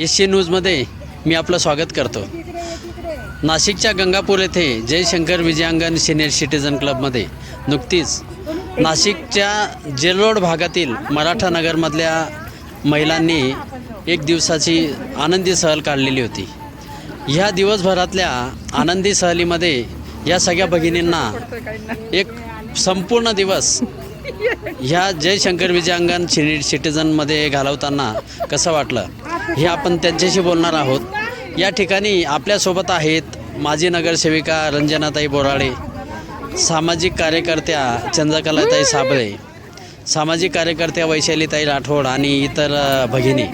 S C न्यूजमध्ये मी आपलं स्वागत करतो. नाशिकच्या गंगापूर येथे जयशंकर विजयांगण सिनियर सिटीजन क्लबमध्ये नुकतीच नाशिकच्या जेलोड भागातील मराठा नगरमधल्या महिलांनी एक दिवसाची आनंदी सहल काढलेली होती. ह्या दिवसभरातल्या आनंदी सहलीमध्ये या सगळ्या भगिनींना एक संपूर्ण दिवस ह्या जयशंकर विजयांगण सिनियर सिटीजनमध्ये घालवताना कसं वाटलं? हे आपण त्यांच्याशी बोलणार आहोत. या ठिकाणी आपल्यासोबत आहेत माजी नगरसेविका रंजनाताई बोराळे सामाजिक कार्यकर्त्या चंद्रकलाताई साबळे सामाजिक कार्यकर्त्या वैशालीताई राठोड आणि इतर भगिनी.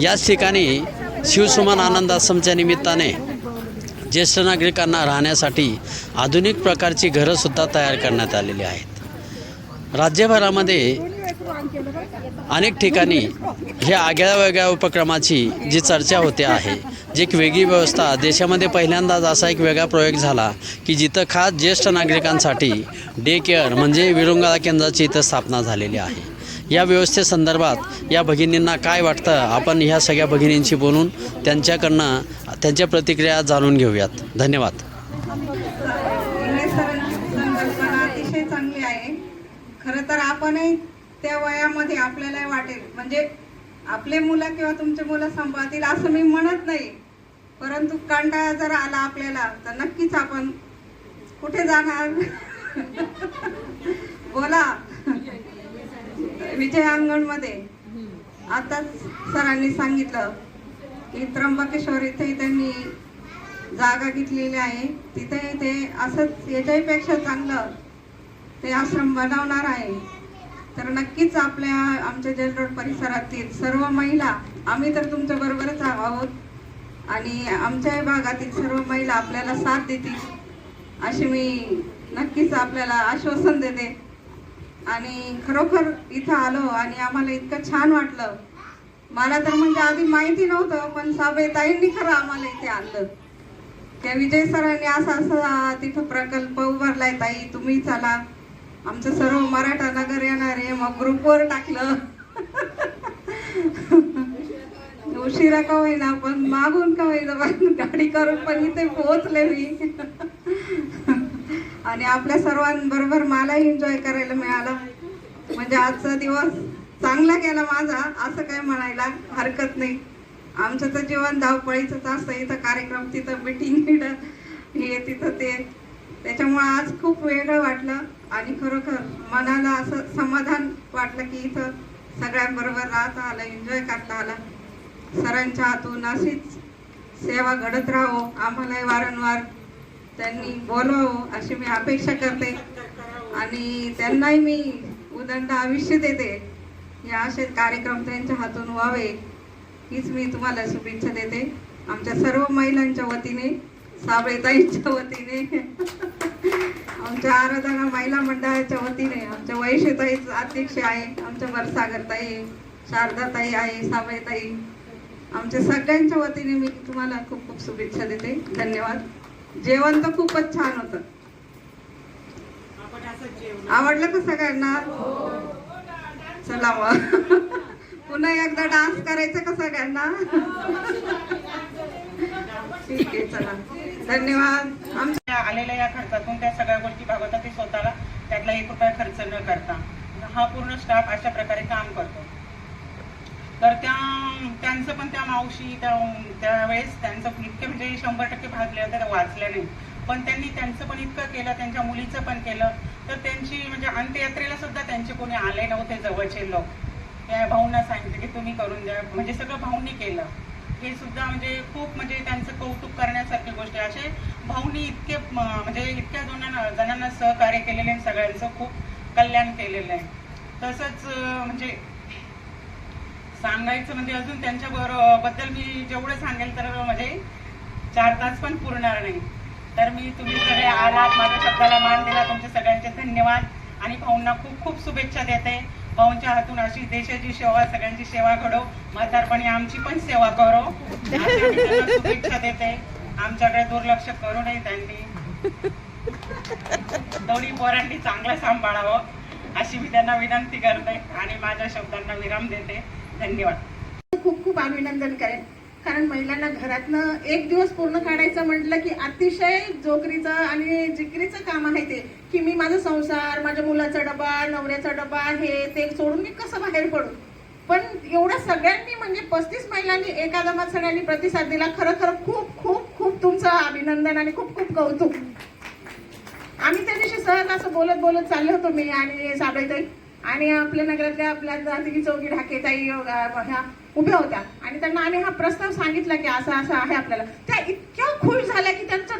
याच ठिकाणी शिवसुमन आनंद आश्रमच्या निमित्ताने ज्येष्ठ नागरिकांना राहण्यासाठी आधुनिक प्रकारची घरंसुद्धा तयार करण्यात आलेली आहेत. राज्यभरामध्ये अनेक ठिकाणी ह्या आगळ्या वेगळ्या उपक्रमाची जी चर्चा होते आहे जी एक वेगळी व्यवस्था देशामध्ये पहिल्यांदाच असा एक वेगळा प्रयोग झाला की जिथं खास ज्येष्ठ नागरिकांसाठी डे केअर म्हणजे विरुंगळा केंद्राची इथं स्थापना झालेली आहे. या व्यवस्थेसंदर्भात या भगिनींना काय वाटतं? आपण ह्या सगळ्या भगिनींशी बोलून त्यांच्याकडनं त्यांच्या प्रतिक्रिया जाणून घेऊयात. धन्यवाद. संकल्पना अतिशय चांगली आहे खरं तर आपणही त्या वयामध्ये आपल्याला वाटेल. म्हणजे आपले मुलं किंवा तुमचे मुलं सांभाळतील असं मी म्हणत नाही. परंतु कंटाळा जर आला आपल्याला तर नक्कीच आपण कुठे जाणार? बोला. विजय अंगणमध्ये आताच सरांनी सांगितलं की त्र्यंबकेश्वर इथे त्यांनी जागा घेतलेली आहे. तिथे ते असंच याच्याहीपेक्षा चांगलं ते आश्रम बनवणार आहे. तर नक्कीच आपल्या आमच्या जेल रोड परिसरातील सर्व महिला आम्ही तर तुमच्या बरोबरच आहोत. आणि आमच्या भागातील सर्व महिला आपल्याला साथ देतील. अशी मी नक्कीच आपल्याला आश्वासन देते. आणि खरोखर इथं आलो आणि आम्हाला इतकं छान वाटलं. मला तर म्हणजे आधी माहिती नव्हतं पण साबेताईंनी खरं आम्हाला इथे आणलं. त्या विजय सरांनी असा असा तिथं प्रकल्प उभारलाय ताई तुम्ही चला. आमचं सर्व मराठा नगर येणार आहे. मग ग्रुपवर टाकलं. उशिरा का होईना पण मागून का होईना पण गाडी करून पण इथे पोहोचले मी. आणि आपल्या सर्वांबरोबर मलाही एन्जॉय करायला मिळालं. म्हणजे आजचा दिवस चांगला गेला माझा असं काय म्हणायला हरकत नाही. आमचं तर जीवन धावपळीचंच असतं. इथं कार्यक्रम तिथं मिटिंग हे तिथं ते. त्याच्यामुळं आज खूप वेगळं वाटलं. आणि खरोखर मनाला असं समाधान वाटलं की इथं सगळ्यांबरोबर राहता आलं एन्जॉय करता आलं. सरांच्या हातून अशीच सेवा घडत राहो आम्हालाही वारंवार त्यांनी बोलवावं अशी मी अपेक्षा करते. आणि त्यांनाही मी उदंड आयुष्य देते. या असे कार्यक्रम त्यांच्या हातून व्हावे हीच मी तुम्हाला शुभेच्छा देते. आमच्या सर्व महिलांच्या वतीने साबळेताईंच्या वतीने. आमच्या आराधना महिला मंडळाच्या वतीने आमच्या वैश्यताई अध्यक्ष आहे आमच्या वरसागरताई शारदाताई आहे साबळेताई. आमच्या सगळ्यांच्या वतीने मी तुम्हाला खूप खूप शुभेच्छा देते. धन्यवाद. जेवण तर खूपच छान होतं. आवडलं का सगळ्यांना? चला मग. पुन्हा एकदा डान्स करायचा का सगळ्यांना? ठीक आहे चला धन्यवाद. आमच्या आलेल्या या खर्चातून त्या सगळ्या गोष्टी भागवतात ते स्वतःला त्यातला एक रुपया खर्च न करता. हा पूर्ण स्टाफ अशा प्रकारे काम करतो. तर त्या त्यांचं पण त्या मावशी त्या त्यावेळेस त्यांचं इतके म्हणजे शंभर टक्के भागले होते वाचल्या नाही. पण त्यांनी त्यांचं पण इतकं केलं त्यांच्या मुलीचं पण केलं तर त्यांची म्हणजे अंत्ययात्रेला सुद्धा त्यांचे कोणी आले नव्हते जवळचे लोक. त्या भाऊंना सांगितलं की तुम्ही करून द्या म्हणजे सगळं भाऊंनी केलं. हे सुद्धा म्हणजे खूप म्हणजे त्यांचं कौतुक करण्यासारखी गोष्ट आहे. असे भाऊनी इतके म्हणजे इतक्या जणांना जणांना सहकार्य केलेले आहे सगळ्यांचं खूप कल्याण केलेलं आहे. तसंच म्हणजे सांगायचं म्हणजे अजून त्यांच्या बद्दल मी जेवढं सांगेल तर म्हणजे चार तास पण पुरणार नाही. तर मी तुम्ही सगळे आलात माझ्या शब्दाला मान दिला. तुमचे सगळ्यांचे धन्यवाद. आणि भाऊंना खूप खूप शुभेच्छा देते. भाऊंच्या हातून अशी देशाची सेवा सगळ्यांची सेवा घडो. म्हातारपणी आमची पण सेवा करो. शुभेच्छा देते. आमच्याकडे दुर्लक्ष करू नये त्यांनी. दोन्ही पोरांनी चांगलं सांभाळावं. अशी मी त्यांना विनंती करते आणि माझ्या शब्दांना विराम देते. धन्यवाद. खूप खूप अभिनंदन करेन. कारण महिलांना घरातनं एक दिवस पूर्ण काढायचं म्हटलं की अतिशय जोकरीचं आणि जिकरीचं काम आहे ते. की मी माझा संसार माझ्या मुलाचा डबा नवऱ्याचा डबा हे ते सोडून मी कसं बाहेर पडू? पण एवढं सगळ्यांनी म्हणजे पस्तीस महिलांनी एका दमात सगळ्यांनी प्रतिसाद दिला खरं खरं खूप खूप खूप तुमचं अभिनंदन आणि खूप खूप कौतुक. आम्ही त्या दिवशी सहज असं बोलत बोलत चाललो होतो मी आणि साबळेताई. आणि आपल्या नगरातल्या आपल्या दादगी चौकी ढाकेताई अं, ह्या उभ्या होत्या. आणि त्यांना आम्ही हा प्रस्ताव सांगितला की असं असं आहे आपल्याला. त्या इतक्या खुश झाल्या की त्यांचा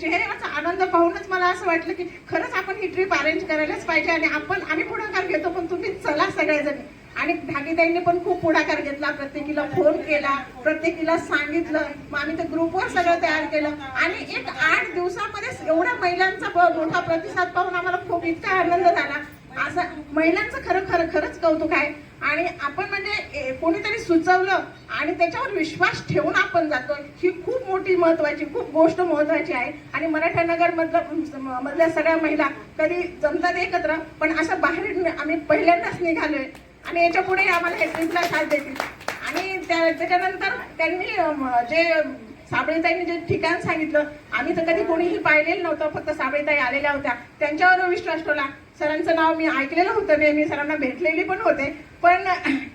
चेहऱ्याचा आनंद पाहूनच मला असं वाटलं की खरंच आपण ही ट्रिप अरेंज करायलाच पाहिजे आणि आपण आम्ही पुढाकार घेतो पण तुम्ही चला सगळ्याजणी. आणि भागीदाईंनी पण खूप पुढाकार घेतला. प्रत्येकीला फोन केला प्रत्येकीला सांगितलं. मग आम्ही ते ग्रुपवर सगळं तयार केलं. आणि एक आठ दिवसामध्ये एवढ्या महिलांचा मोठा प्रतिसाद पाहून आम्हाला खूप इतका आनंद झाला. असं महिलांचं खरं खरं खरंच कौतुक आहे. आणि आपण म्हणजे कोणीतरी सुचवलं आणि त्याच्यावर विश्वास ठेवून आपण जातो ही खूप मोठी महत्वाची खूप गोष्ट महत्वाची आहे. आणि मराठा नगर मधलं मधल्या सगळ्या महिला कधी जमतात एकत्र पण असं बाहेर आम्ही पहिल्यांदाच निघालोय. आणि याच्यापुढे आम्हाला हे साथ देतील. आणि त्या- त्याच्यानंतर त्यांनी जे साबळेताईंनी जे ठिकाण सांगितलं आम्ही तर कधी कोणीही पाहिलेलं नव्हतं फक्त साबळेताई आलेल्या होत्या. त्यांच्यावर विश्वास ठेवला. सरांचं नाव मी ऐकलेलं होतं नेहमी सरांना भेटलेली पण होते. पण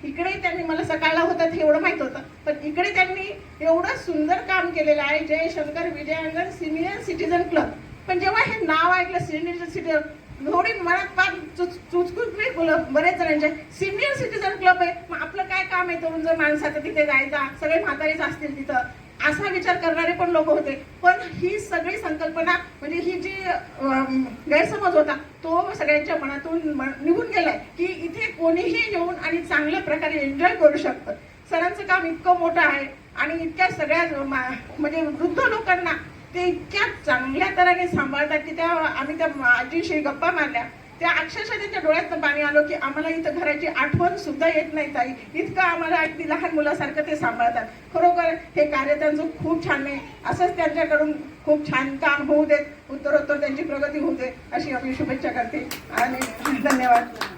इकडे त्यांनी मला सकाळला होतं हे एवढं माहीत होतं. पण इकडे त्यांनी एवढं सुंदर काम केलेलं आहे. Jai Shankar Vijayangan senior citizen club पण जेव्हा हे नाव ऐकलं सिनियर सिटीजन थोडी मनात पार चुचकुचली बरेच जणांचे. सिनियर सिटीजन क्लब आहे. मग आपलं काय काम आहे तरुण? जर माणसाचं तिथे जायचा सगळे म्हातारीच असतील तिथं. असा विचार करणारे पण लोक होते. पण ही सगळी संकल्पना म्हणजे ही जी गैरसमज होता तो सगळ्यांच्या मनातून म- निघून गेलाय की इथे कोणीही येऊन आणि चांगल्या प्रकारे एन्जॉय करू शकतं. सरांचं काम इतकं मोठं आहे आणि इतक्या सगळ्या मा- म्हणजे वृद्ध लोकांना ते इतक्या चांगल्या तऱ्हेने सांभाळतात की त्या आम्ही त्या आजीशी गप्पा मारल्या. त्या अक्षरशः त्यांच्या डोळ्यातनं पाणी आलो की आम्हाला इथं घराची आठवण सुद्धा येत नाही ताई. इतकं आम्हाला अगदी लहान मुलासारखं ते सांभाळतात. खरोखर हे कार्य त्यांचं खूप छान आहे असंच त्यांच्याकडून खूप छान काम होऊ देत उत्तरोत्तर त्यांची प्रगती होऊ दे अशी आम्ही शुभेच्छा करते. आणि धन्यवाद.